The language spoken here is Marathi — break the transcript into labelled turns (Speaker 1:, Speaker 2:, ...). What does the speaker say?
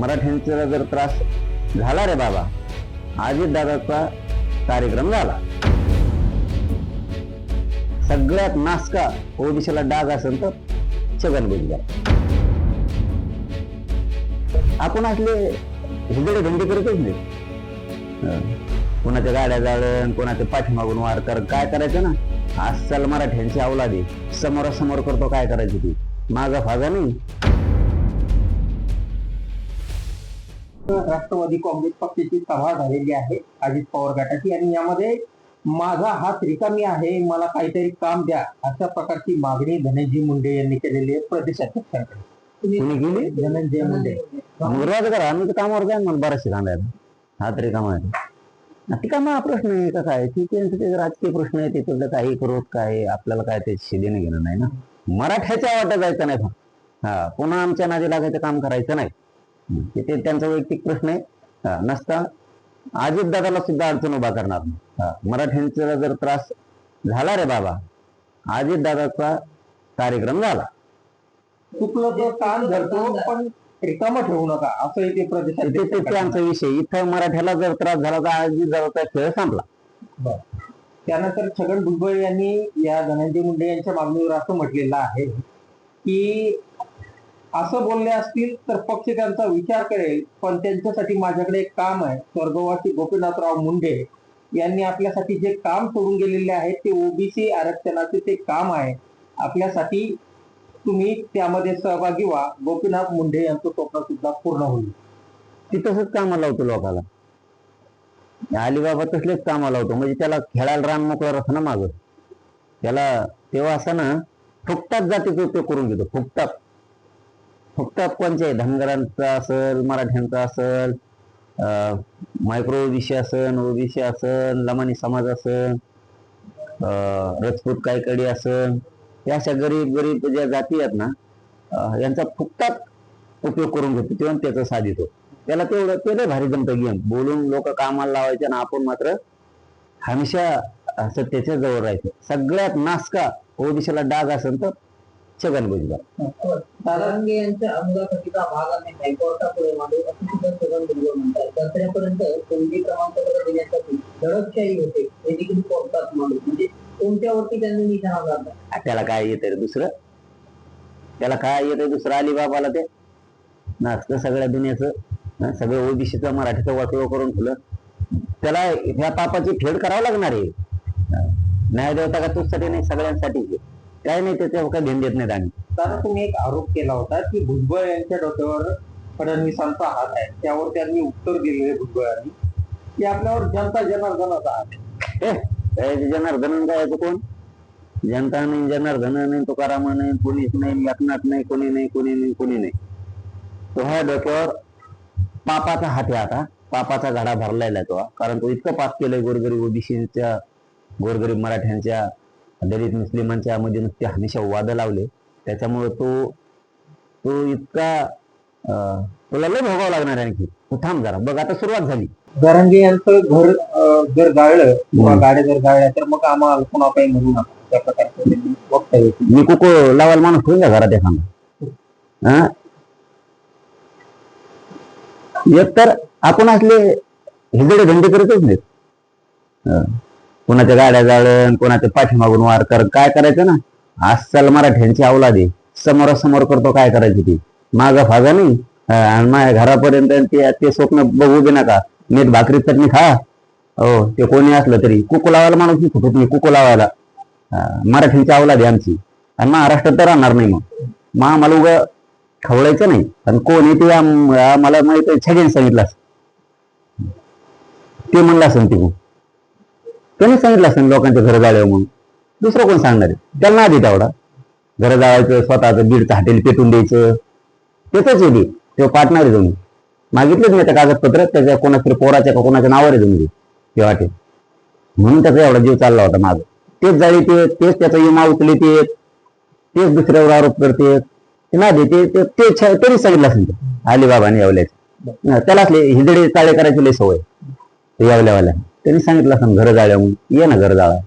Speaker 1: मराठ्यांचा जर त्रास झाला रे बाबा अजित दादाचा कार्यक्रम झाला. सगळ्यात नासका ओडिशाला डाग असेल तर छगन भुजबळ. आपण असले हिंदडे धंदे करतच नाही. कोणाच्या गाड्या जाळण कोणाच्या पाठीमागून वार कर काय करायचं ना? अस्सल मराठ्यांची अवलादी समोरासमोर करतो काय करायची ती? माझा फाजा नाही.
Speaker 2: राष्ट्रवादी काँग्रेस पक्षाची सभा झालेली आहे अजित पवार गटाची. आणि यामध्ये माझा हात रिकामी आहे मला काहीतरी काम द्या अशा प्रकारची मागणी धनंजय मुंडे यांनी केलेली आहे प्रदेशाध्यक्षांकडे. धनंजय मुंडे.
Speaker 1: विरोध करा आम्ही तर कामावर जाईन मला बराचसे सांगायला हात रे कामा आहे ती कामा हा प्रश्न आहे का काय ती त्यांचे ते राजकीय प्रश्न आहे त्याच्यातलं काही करोत काय आहे, आपल्याला काय ते शिदेने घेणं नाही ना. मराठ्याच्या वाटत जायचं नाही. हा पुन्हा आमच्या नादी लागायचं काम करायचं नाही. ते ते त्यांचा वैयक्तिक प्रश्न आहे. नसता अजित दादाला सुद्धा अडचण उभा करणार मराठ्यांचा जर त्रास झाला रे बाबा अजित दादाचा कार्यक्रम झाला.
Speaker 2: चुकलं तर कान धरतो पण रिकामं ठेवू नका असं ते
Speaker 1: आमचा विषय. इथं मराठ्याला जर त्रास झाला तर अजित दादाचा खेळ संपला.
Speaker 2: त्यानंतर छगन भुजबळ यांनी या धनंजय मुंडे यांच्या मागणीवर असं म्हटलेलं आहे की असं बोलले असतील तर पक्ष त्यांचा विचार करेल पण त्यांच्यासाठी माझ्याकडे एक काम आहे. स्वर्गवासी गोपीनाथराव मुंडे यांनी आपल्यासाठी जे काम सोडून गेलेले आहे ते ओबीसी आरक्षणाचे ते काम आहे. आपल्यासाठी तुम्ही त्यामध्ये सहभागी व्हा. गोपीनाथ मुंडे यांचं स्वप्न सुद्धा पूर्ण होईल.
Speaker 1: ती तसंच कामाला होतं लोकाला. अलिबाबा तसलेच कामाला होतं. म्हणजे त्याला खेळायला रान मोकळं असं ना मागं. त्याला तेव्हा असं ना फुकटात जातीचा उपयोग करून घेतो. फुकटात. फक्त कोणचे आहे धनगरांचा असेल मराठ्यांचा असेल मायक्रो ओबीसी असेल ओबीसी असेल लमानी समाज असेल रजपूत कायकडी असेल या अशा गरीब गरीब ज्या जाती आहेत ना यांचा फुकटात उपयोग करून घेतो तेव्हा त्याचा साधितो त्याला तेवढं ते लय भारी जमतं गेम. बोलून लोक कामाला लावायचे आणि आपण मात्र हमेशा सत्तेच्या जवळ राहायचं. सगळ्यात नासका ओबीसीला डाग असेल तर छगन भुजबळ
Speaker 3: तारांगे यांच्या अंगासाठीचा भाग आणि हायकोर्टापुढे मांडू. असं सुद्धा छगन भुजबळ म्हणतात. दसऱ्यापर्यंत कोणती प्रमाणपत्र देण्यासाठी दडपशाही होते हे देखील कोर्टात मांडू. म्हणजे कोणत्यावरती त्यांनी निशाणा घातला
Speaker 1: आ, त्याला काय येतंय रे दुसरं? त्याला काय येतंय दुसरं अलिबाबाला ते? नाचतं सगळ्या दुनियाचं सगळं ओबीसीचं मराठीचं वाटोळ करून ठेवलं. त्याला ह्या पापाची फेड करावं लागणार आहे. न्याय देवता का तुझसाठी नाही सगळ्यांसाठी. काय नाही त्याच्यावर काय ध्यान देत नाहीत आम्ही.
Speaker 2: दादा तुम्ही एक आरोप केला होता की भुजबळ यांच्या डोक्यावर फडणवीसांचा हात आहे. त्यावर त्यांनी उत्तर दिलेले भुजबळांनी की आपल्यावर जनता जनार्दनाचा हात आहे.
Speaker 1: काय ते जनार्दन गायचं कोण? जनता नाही जनार्दन नाही तुकाराम नाही पोलीस नाही एकनाथ नाही कोणी नाही कोणी नाही कोणी नाही. तो ह्या डोक्यावर पापाचा हात आहे आता. पापाचा घडा भरलेला आहे तो. हा. कारण तो इतकं पाप केलंय गोरगरीब ओबीसीच्या गोरगरीब मराठ्यांच्या दलित मुस्लिमांच्या मध्ये नुसते हमेशा वाद लावले त्याच्यामुळे तो तो इतका तुला लय भोगावं लागणार आणखी तू थांब जरा बघ आता सुरुवात झाली
Speaker 2: गरंगे यांचं घर जर गाळलं किंवा. गाड्या जर गाळल्या तर मग आम्हाला पुन्हा काही म्हणू नका त्या प्रकारचं वक्तव्य.
Speaker 1: मी कुको लावायला माणूस ठेवून घ्या घरात एखादा हा? एक तर आपण असले हिजडे धंदे करतच नाहीत. कोणाच्या गाड्या जाळण कोणाच्या पाठीमागून वार कर काय करायचं ना? अस्सल मराठ्यांची अवलादी समोरासमोर करतो काय करायची ती? माझा फागा नाही. आणि माझ्या घरापर्यंत ते ते स्वप्न बघू दे नका. मीठ भाकरी चटणी खा. हो ते कोणी असलं तरी. कुकू लावायला माणूस नाही फुटत नाही कुकू लावायला. मराठ्यांची मराठींची अवलादी आमची. आणि महाराष्ट्रात तर राहणार नाही मग. मग आम्हाला उगं खवळायचं नाही. आणि कोण ते आम्हाला माहीत छगेन सांगितलं ते म्हणलं असेल तिकडून. त्याने सांगितलं असेल लोकांच्या घर जाळ्यावर म्हणून. दुसरं कोण सांगणार? आहे त्याला नाही तेवढा. घर जाळायचं स्वतःचं बीडचं हॉटेल पेटून द्यायचं. त्याच आहे ते पार्टनर आहे तुम्ही. मागितलेच नाही त्या कागदपत्र त्याच्या कोणाच्या पोराच्या का कोणाच्या नावावर आहे तुम्ही. ते हॉटेल. म्हणून त्याचा एवढा जीव चालला होता माझा तेच जाळी ते तेच त्याचा विमा उचले तेच दुसऱ्यावर आरोप करते. ते नाही देते ते तरी सांगितलं असेल अलिबाबाने यावल्याचे. त्याला असले हिजडे चाळे करायची लय सवय. ते यावल्यावाल्या त्यांनी सांगितलं असं घर जाळ्या म्हणून ये ना घर जाळा